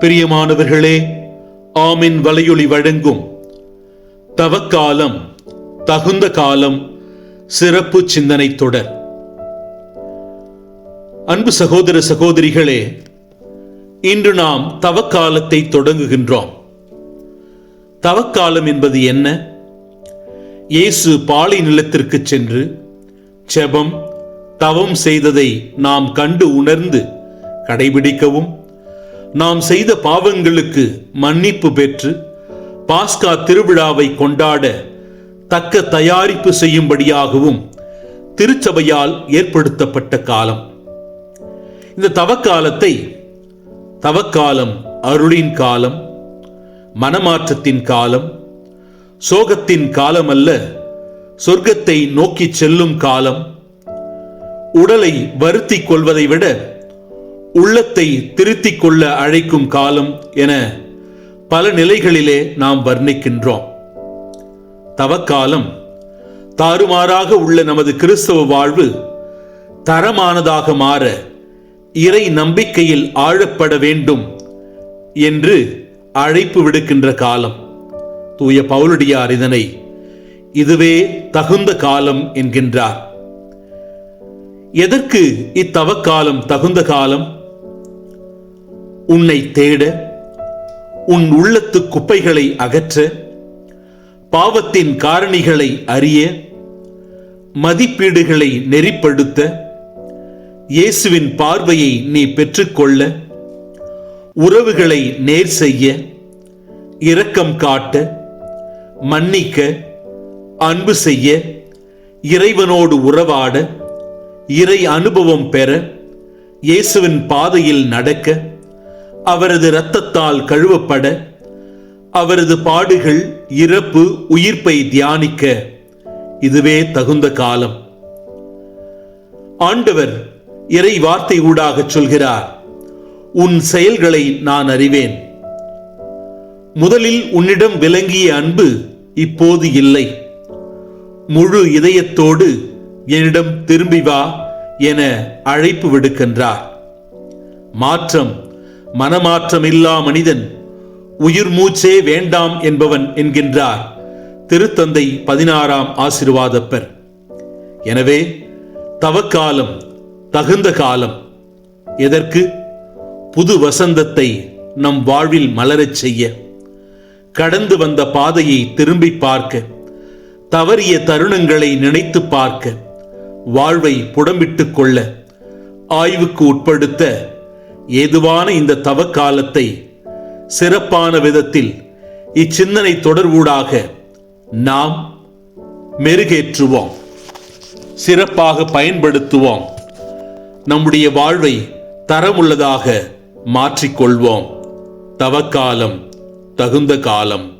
பிரியமானவர்களே ஆமின் வலையொலி வழங்கும் தவக்காலம் தகுந்த காலம் சிறப்பு சிந்தனை தொடர். அன்பு சகோதர சகோதரிகளே இன்று நாம் தவக்காலத்தை தொடங்குகின்றோம். தவக்காலம் என்பது என்ன? இயேசு பாலை நிலத்திற்கு சென்று செபம் தவம் செய்ததை நாம் கண்டு உணர்ந்து கடைபிடிக்கவும் நாம் செய்த பாவங்களுக்கு மன்னிப்பு பெற்று பாஸ்கா திருவிழாவை கொண்டாட தக்க தயாரிப்பு செய்யும்படியாகவும் திருச்சபையால் ஏற்படுத்தப்பட்ட காலம். இந்த தவக்காலத்தை தவக்காலம் அருளின் காலம் மனமாற்றத்தின் காலம் சோகத்தின் காலம் அல்ல சொர்க்கத்தை நோக்கிச் செல்லும் காலம் உடலை வருத்திக் கொள்வதை விட உள்ளத்தை திருத்திக் கொள்ள அழைக்கும் காலம் என பல நிலைகளிலே நாம் வர்ணிக்கின்றோம். தவக்காலம் தாறுமாறாக உள்ள நமது கிறிஸ்தவ வாழ்வு தரமானதாக மாற இறை நம்பிக்கையில் ஆழப்பட வேண்டும் என்று அழைப்பு விடுக்கின்ற காலம். தூய பவுலடியார் இதனை இதுவே தகுந்த காலம் என்கின்றார். எதற்கு இத்தவக்காலம் தகுந்த காலம்? உன்னை தேட உன் உள்ளத்து குப்பைகளை அகற்ற பாவத்தின் காரணிகளை அறிய மதிப்பீடுகளை நெறிப்படுத்த இயேசுவின் பார்வையை நீ பெற்றுக்கொள்ள உறவுகளை நேர் செய்ய இரக்கம் காட்ட மன்னிக்க அன்பு செய்ய இறைவனோடு உறவாட இறை அனுபவம் பெற இயேசுவின் பாதையில் நடக்க அவரது இரத்தத்தால் கழுவப்பட அவரது பாடுகள் இறப்பு உயிர்ப்பை தியானிக்க இதுவே தகுந்த காலம். ஆண்டவர் இறை வார்த்தை ஊடாக சொல்கிறார் உன் செயல்களை நான் அறிவேன். முதலில் உன்னிடம் விளங்கிய அன்பு இப்போது இல்லை. முழு இதயத்தோடு என்னிடம் திரும்பி வா என அழைப்பு விடுக்கின்றார். மாற்றம் மனமாற்றம் இல்லா மனிதன் உயிர் மூச்சே வேண்டாம் என்பவன் என்கின்றார். திருத்தந்தை பதினாறாம் ஆசிர்வாதப்பர். எனவே தவக்காலம் தகுந்த காலம் எதற்கு? புது வசந்தத்தை நம் வாழ்வில் மலரச் செய்ய. கடந்து வந்த பாதையை திரும்பி பார்க்க. தவறிய தருணங்களை நினைத்து பார்க்க. வாழ்வை புடம்பிட்டுக் கொள்ள. ஆய்வுக்கு உட்படுத்த ஏதுவான இந்த தவக்காலத்தை சிறப்பான விதத்தில் இச்சிந்தனை தொடர்வூடாக நாம் மெருகேற்றுவோம் சிறப்பாக பயன்படுத்துவோம் நம்முடைய வாழ்வை தரமுள்ளதாக மாற்றிக்கொள்வோம். தவக்காலம் தகுந்த காலம்.